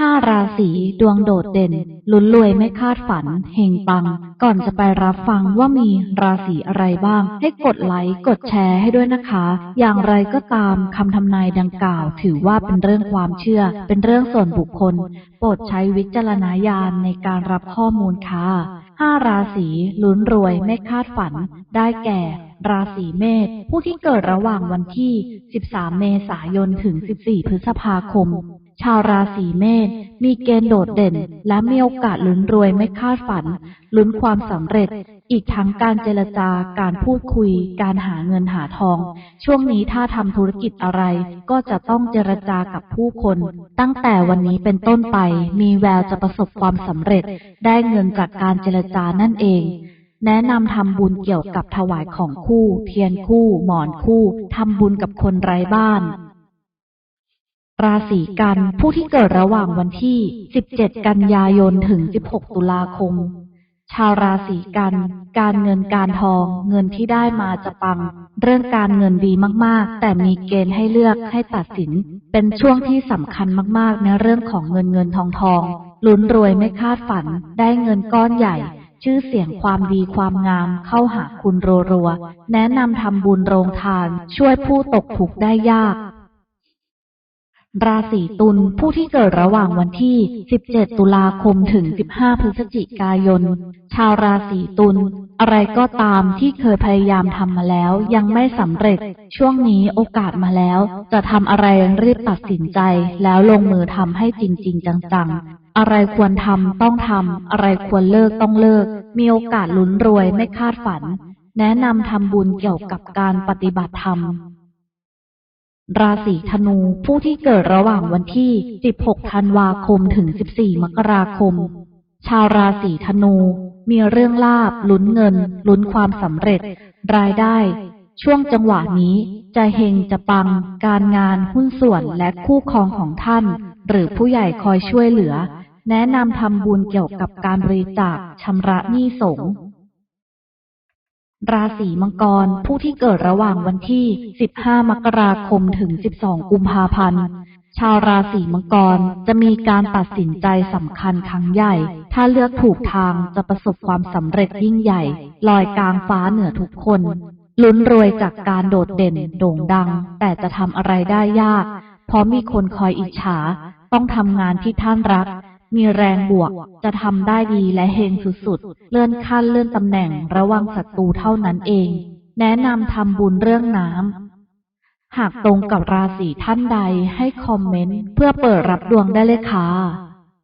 ห้าราศีดวงโดดเด่น ลุ้นรวยไม่คาดฝัน เฮงปัง ก่อนจะไปรับฟังว่ามีราศีอะไรบ้าง ให้กดไลค์กดแชร์ให้ด้วยนะคะ อย่างไรก็ตามคำทำนายดังกล่าว ถือว่าเป็นเรื่องความเชื่อ เป็นเรื่องส่วนบุคคล โปรดใช้วิจารณญาณในการรับข้อมูลค่ะห้าราศีลุ้นรวยไม่คาดฝัน ได้แก่ ราศีเมษผู้ที่เกิดระหว่างวันที่ 13 เมษายนถึง 14 พฤษภาคม ชาวราศีเมษมีเกณฑ์โดดเด่น และมีโอกาสลุ้นรวยไม่คาดฝัน ลุ้นความสำเร็จ อีกทั้งการเจรจาการพูดคุย การหาเงินหาทอง ช่วงนี้ถ้าทำธุรกิจอะไร ก็จะต้องเจรจากับผู้คน ตั้งแต่วันนี้เป็นต้นไป มีแววจะประสบความสำเร็จ ได้เงินจากการเจรจานั่นเองแนะนำทำบุญเกี่ยวกับถวายของคู่ เทียนคู่ หมอนคู่ ทำบุญกับคนไร้บ้าน ราศีกันผู้ที่เกิดระหว่างวันที่ 17 กันยายนถึง 16 ตุลาคม ชาวราศีกัน การเงินการทอง เงินที่ได้มาจะปัง เรื่องการเงินดีมากๆ แต่มีเกณฑ์ให้เลือกให้ตัดสิน เป็นช่วงที่สำคัญมากๆ ในเรื่องของเงินเงินทองทองลุ้นรวยไม่คาดฝัน ได้เงินก้อนใหญ่ ชื่อเสียงความดีความงามเข้าหาคุณรัวๆแนะนำทำบุญโรงทาน ช่วยผู้ตกทุกข์ได้ยาก ราศีตุลผู้ที่เกิดระหว่างวันที่ 17 ตุลาคมถึง 15 พฤศจิกายน ชาวราศีตุลอะไรก็ตามที่เคยพยายามทำมาแล้ว ยังไม่สำเร็จ ช่วงนี้โอกาสมาแล้ว จะทำอะไรรีบตัดสินใจ แล้วลงมือทำให้จริง ๆ จังๆ อะไรควรทำต้องทำอะไรควรเลิกต้องเลิก มีโอกาสลุ้นรวยไม่คาดฝัน แนะนำทำบุญเกี่ยวกับการปฏิบัติธรรม ราศีธนูผู้ที่เกิดระหว่างวันที่ 16 ธันวาคมถึง 14 มกราคม ชาวราศีธนู มีเรื่องลาบลุ้นเงิน ลุ้นความสำเร็จ รายได้ ช่วงจังหวะนี้จะเฮงจะปัง การงานหุ้นส่วนและคู่ครองของท่าน หรือผู้ใหญ่คอยช่วยเหลือ แนะนำทำบุญเกี่ยวกับการบริจาคชำระหนี้สงฆ์ ราศีมังกร ผู้ที่เกิดระหว่างวันที่ 15 มกราคมถึง 12 กุมภาพันธ์ ชาวราศีมังกรจะมีการตัดสินใจสำคัญครั้งใหญ่ ถ้าเลือกถูกทางจะประสบความสำเร็จยิ่งใหญ่ ลอยกลางฟ้าเหนือทุกคนลุ้นรวยจากการโดดเด่นโด่งดัง แต่จะทำอะไรได้ยาก เพราะมีคนคอยอิจฉา ต้องทำงานที่ท่านรัก มีแรงบวก จะทำได้ดีและเฮงสุดๆ เลื่อนขั้นเลื่อนตำแหน่งระวังศัตรูเท่านั้นเอง แนะนำทำบุญเรื่องน้ำ หากตรงกับราศีท่านใดให้คอมเมนต์ เพื่อเปิดรับดวงได้เลยค่ะ